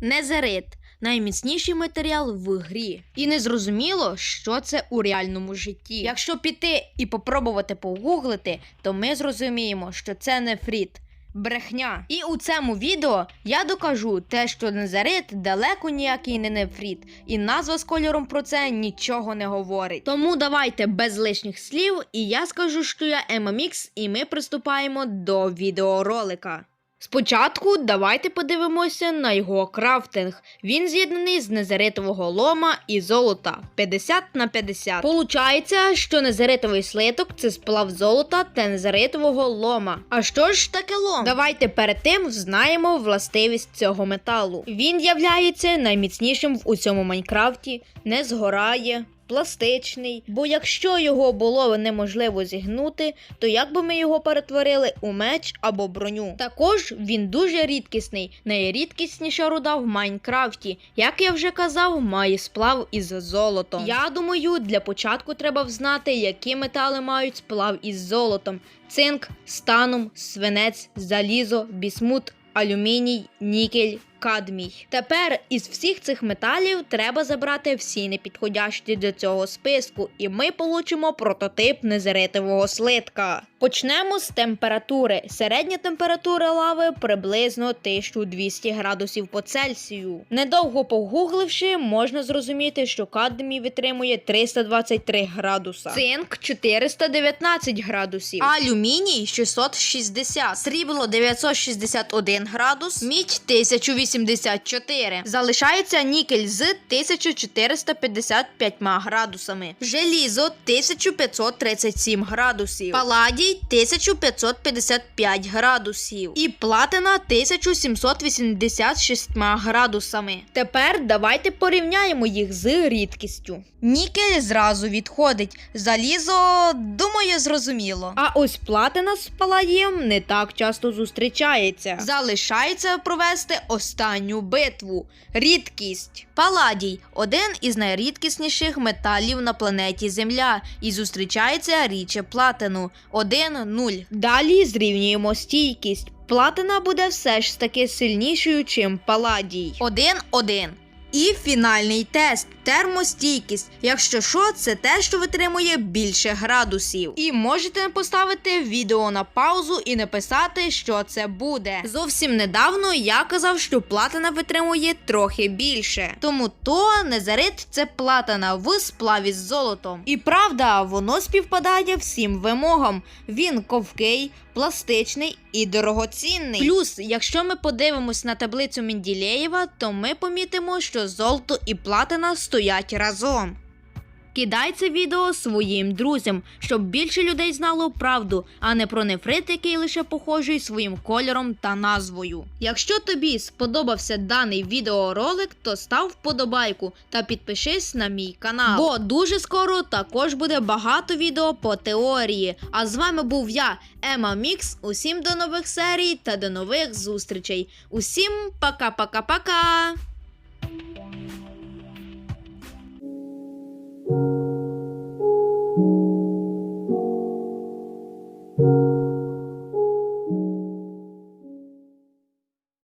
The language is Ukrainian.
Незерит найміцніший матеріал в грі. І не зрозуміло, що це у реальному житті. Якщо піти і попробувати погуглити, то ми зрозуміємо, що це не фріт. Брехня. І у цьому відео я докажу те, що незерит далеко ніякий не нефріт, і назва з кольором про це нічого не говорить. Тому давайте без лишніх слів, і я скажу, що я Емамікс, і ми приступаємо до відеоролика. Спочатку давайте подивимося на його крафтинг. Він з'єднаний з незеритового лома і золота 50 на 50. Получається, що незеритовий слиток це сплав золота та незеритового лома. А що ж таке лом? Давайте перед тим знаємо властивість цього металу. Він являється найміцнішим в усьому Майнкрафті, не згорає. Пластичний, бо якщо його було неможливо зігнути, то як би ми його перетворили у меч або броню. Також він дуже рідкісний, найрідкісніша руда в Майнкрафті. Як я вже казав, має сплав із золотом. Я думаю, для початку треба взнати, які метали мають сплав із золотом: цинк, станум, свинець, залізо, бісмут, алюміній, нікель. Кадмій. Тепер із всіх цих металів треба забрати всі непідходящі до цього списку, і ми получимо прототип незеритового слитка. Почнемо з температури. Середня температура лави приблизно 1200 градусів по Цельсію. Недовго погугливши, можна зрозуміти, що кадмій витримує 323 градуса, цинк 419 градусів, алюміній 660, срібло 961 градус, мідь 1084. Залишається нікель з 1455 градусами, желізо 1537 градусів, паладій 1555 градусів і платина 1786 градусами. Тепер давайте порівняємо їх з рідкістю. Нікель зразу відходить, залізо, думаю, зрозуміло. А ось платина з паладієм не так часто зустрічається. Залишається провести останню битву. Рідкість. Паладій один із найрідкісніших металів на планеті Земля і зустрічається рідше платину 1-0. Далі зрівнюємо стійкість. Платина буде все ж таки сильнішою, чим паладій. 1-1. І фінальний тест термостійкість. Якщо що, це те, що витримує більше градусів. І можете поставити відео на паузу і написати, що це буде. Зовсім недавно я казав, що платина витримує трохи більше. Тому то незарит це платина в сплаві з золотом. І правда, воно співпадає всім вимогам. Він ковкий, пластичний і дорогоцінний. Плюс, якщо ми подивимось на таблицю Менділеєва, то ми помітимо, що золото і платина стоять разом. Кидай це відео своїм друзям, щоб більше людей знало правду, а не про нефрит, який лише похожий своїм кольором та назвою. Якщо тобі сподобався даний відеоролик, то став вподобайку та підпишись на мій канал. Бо дуже скоро також буде багато відео по теорії. А з вами був я, Ема Мікс. Усім до нових серій та до нових зустрічей. Усім пока-пока-пока! Yeah.